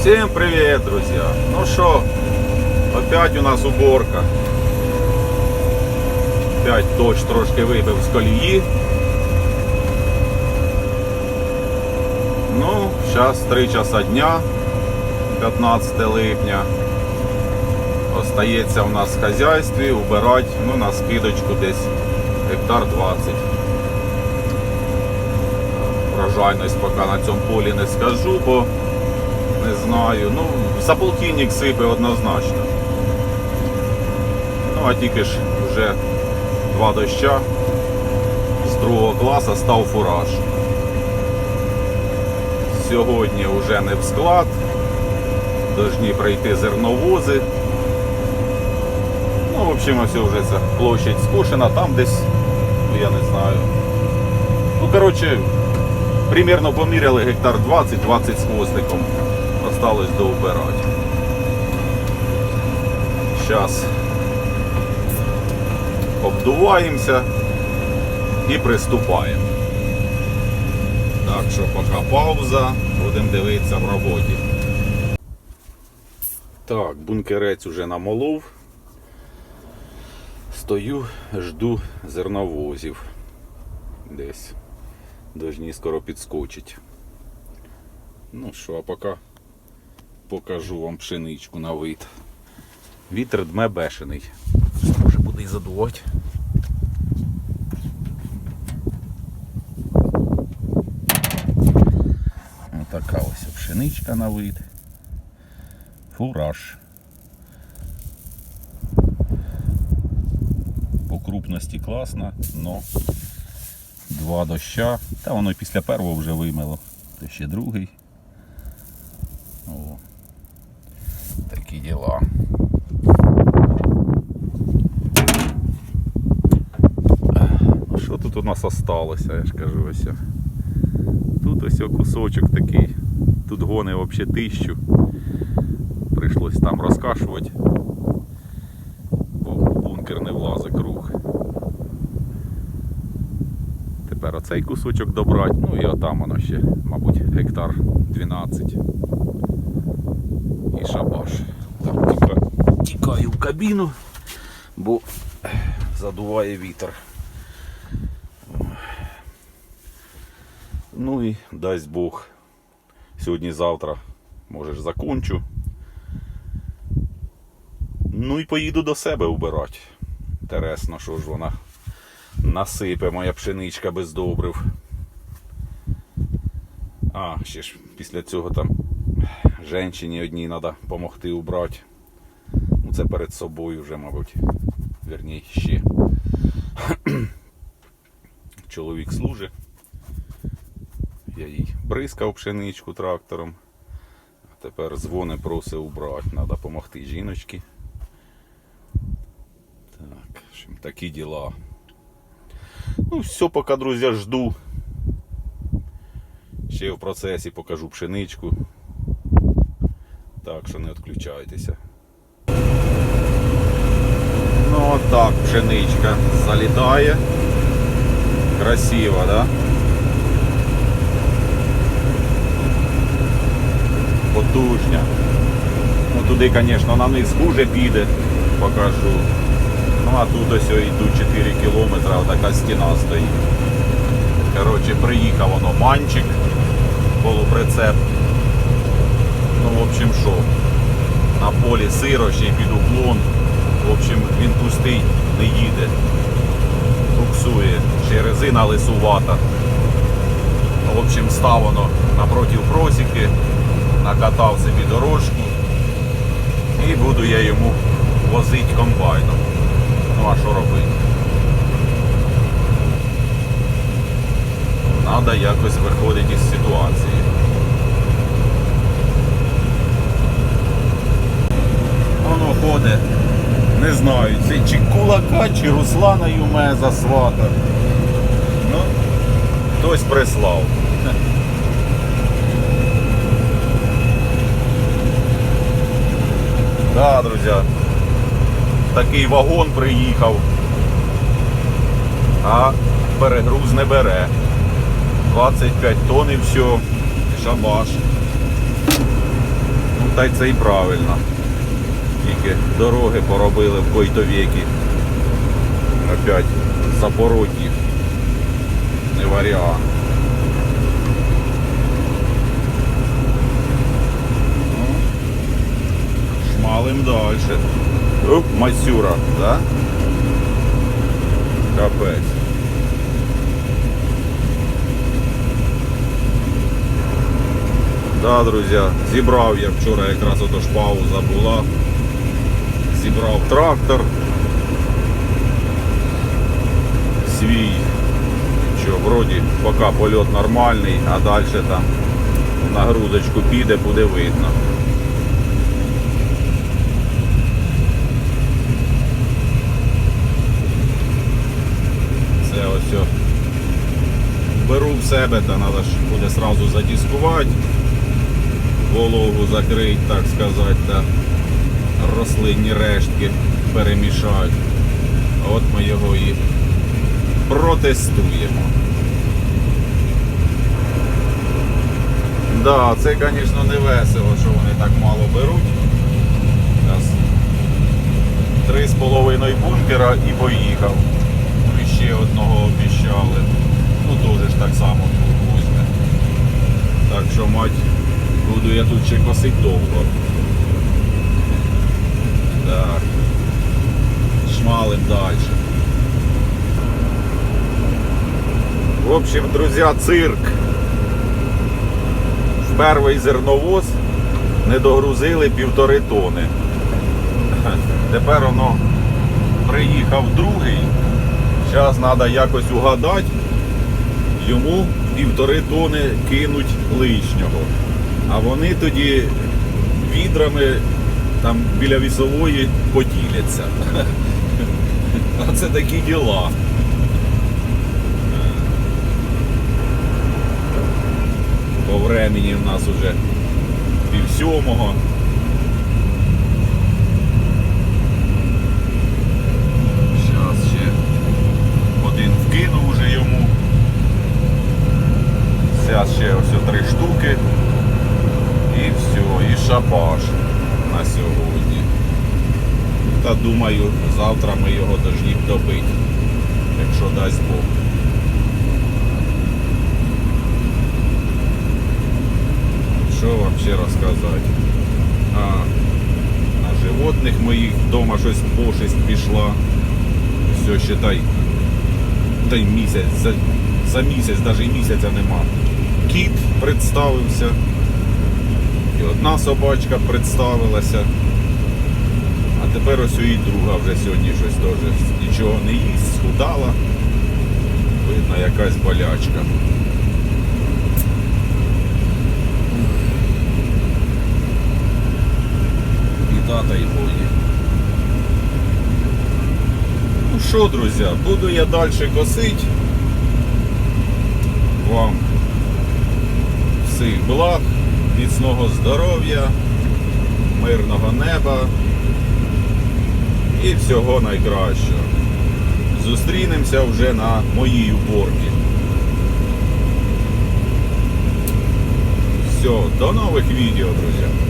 Всем привет, друзья! Ну что, опять у нас уборка. Опять дощ трошки вибив з колії. Ну, зараз 3 часа дня, 15 липня. Остається у нас в хазяйстві убирати ну, на скидочку десь гектар 20. Врожайність поки на цьому полі не скажу, бо не знаю. Ну, за полтинник сипе однозначно. Ну, а тільки ж вже два доща з другого класу став фураж. Сьогодні вже не в склад. Должні прийти зерновози. Ну, в общем, ось вже ця площадь скошена, там десь, ну я не знаю. Ну, коротше, примерно поміряли гектар 20-20 з хвостиком. Осталось доубирати. Зараз обдуваємося і приступаємо. Так що поки пауза, будемо дивитися в роботі. Так, бункерець уже намолов. Стою, жду зерновозів. Десь. Должні скоро підскочить. Ну що, а поки покажу вам пшеничку на вид. Вітер дме бешений. Може буде і задувати. Отака ось пшеничка на вид. Фураж. По крупності класна, но два доща. Та воно після першого вже вимило. То ще другий. Діла. Ну що тут у нас осталося, я ж кажу ось. Тут ось кусочок такий. Тут гони взагалі тисячу. Прийшлось там розкашувати. Бо бункер не влазить круг. Тепер оцей кусочок добрати, ну і отам воно ще, мабуть, гектар 12. І шабаш. Так, тікаю в кабіну, бо задуває вітер. Ну і дасть Бог. Сьогодні-завтра, може закончу. Ну і поїду до себе убирати. Інтересно, що ж вона насипе моя пшеничка без добрив. А, ще ж після цього там женщині одній треба допомогти убрати. Ну це перед собою вже, мабуть. Верній, ще. Чоловік служить. Я їй бризкав пшеничку трактором. А тепер дзвони просить убрати. Треба допомогти жіночці. Так, такі діла. Ну, все, поки, друзі, жду. Ще в процесі покажу пшеничку. Так що не відключайтеся. Ну так, пшеничка залітає. Красиво, да? Потужня. Ну туди, звісно, на низ хуже піде, покажу. Ну а тут ось йдуть 4 кілометри, така стіна стоїть. Коротше, приїхав воно манчик, полуприцеп. Ну, в общем, що, на полі сиро, ще й під уклон. В общем, він пустий, не їде. Буксує, ще резина лисувата. В общем, став воно напротив просіки, накатав собі дорожку і буду я йому возити комбайном. Ну а що робити? Треба якось виходити із ситуації. Воно ходить, не знаю, це чи кулака, чи Руслана Юме засвата. Ну, хтось прислав. Да, друзі. Такий вагон приїхав. А перегруз не бере. 25 тонн і все. Шабаш. та й це і правильно. Тільки дороги поробили в коїто віки. Опять запороть їх. Не варіант. Ну, Шмалим далі. Оп, Масюра, да? Капець. Да, друзі, зібрав я вчора якраз ото ж пауза була. Зібрав трактор. Свій. Що, вроді, поки польот нормальний, а далі там на грудочку піде, буде видно. Це ось. Беру в себе, та треба ж буде сразу задіскувати вологу закрити, так сказати, та рослинні рештки перемішати. От ми його і протестуємо. Да, це, звісно, не весело, що вони так мало беруть. Зараз три з половиною бункера і поїхав. Ну, і ще одного обіщали. Ну теж так само возьме. Так що, мать, буду я тут ще косить довго. Так. Шмалим далі. В общем, друзі, цирк. В перший зерновоз не догрузили півтори тони. Тепер воно приїхав другий. Зараз треба якось угадати. Йому півтори тони кинуть лишнього. А вони тоді відрами там біля вісової поділяться. А це такі діла. По времені в нас уже пів сьомого. Зараз ще один вкинув уже йому. Зараз ще ось три штуки. І все, і шабаш на сьогодні. Та думаю, завтра ми його дожні добити, якщо дасть Бог. Що вам ще розказати? А, на животних моїх вдома щось пошесть пішла. Все, считай. Та й місяць, за, за місяць, навіть місяця нема. Кіт представився. І одна собачка представилася. А тепер ось і друга вже сьогодні щось теж нічого не їсть, схудала. Видно, якась болячка. Біда та й годі. Ну що, друзі, буду я далі косить. Вам всіх благ, міцного здоров'я, мирного неба і всього найкращого. Зустрінемося вже на моїй уборці. Все, до нових відео, друзі.